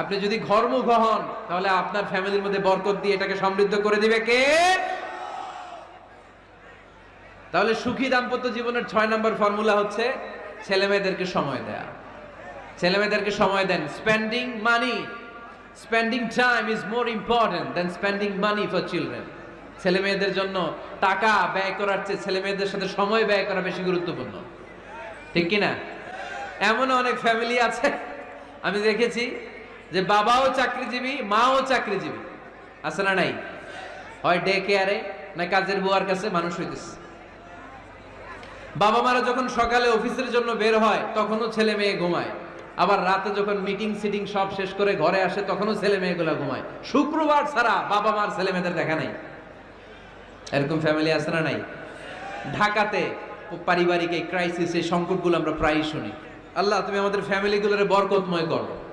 আপনি যদি ঘরমুখ হন, তাহলে আপনার ফ্যামিলির মধ্যে বরকত দিয়ে এটাকে সমৃদ্ধ করে দিবে কে? তাহলে সুখী দাম্পত্য জীবনের ছয় নম্বর ফর্মুলা হচ্ছে ছেলে মেয়েদেরকে সময় দেয়া। ছেলে মেয়েদেরকে সময় দেন spending money spending time is more important than spending money for children ছেলে মেয়েদের জন্য টাকা ব্যয় করার চেয়ে ছেলে মেয়েদের সাথে সময় ব্যয় করা বেশি গুরুত্বপূর্ণ। ঠিক কি না এমন অনেক ফ্যামিলি আছে, আমি দেখেছি যে বাবাও চাকরিজীবী, মাও চাকরিজীবী। আছে না নাই? হয় ডে কেয়ারে না কাজের বুয়ার কাছে মানুষ হইতেছে। বাবা মারা যখন সকালে অফিসের জন্য বের হয়, তখনও ছেলে মেয়ে ঘুমায়। আবার রাতে যখন মিটিং সিটিং সব শেষ করে ঘরে আসে, তখনও ছেলে মেয়েগুলো ঘুমায়। শুক্রবার ছাড়া বাবা মার ছেলে মেয়েদের দেখা নাই। এরকম ফ্যামিলি আছে না নাই? ঢাকাতে পারিবারিক এই ক্রাইসিস এই সংকটগুলো আমরা প্রায়ই শুনি। আল্লাহ, তুমি আমাদের ফ্যামিলিগুলোর বরকতময় করো।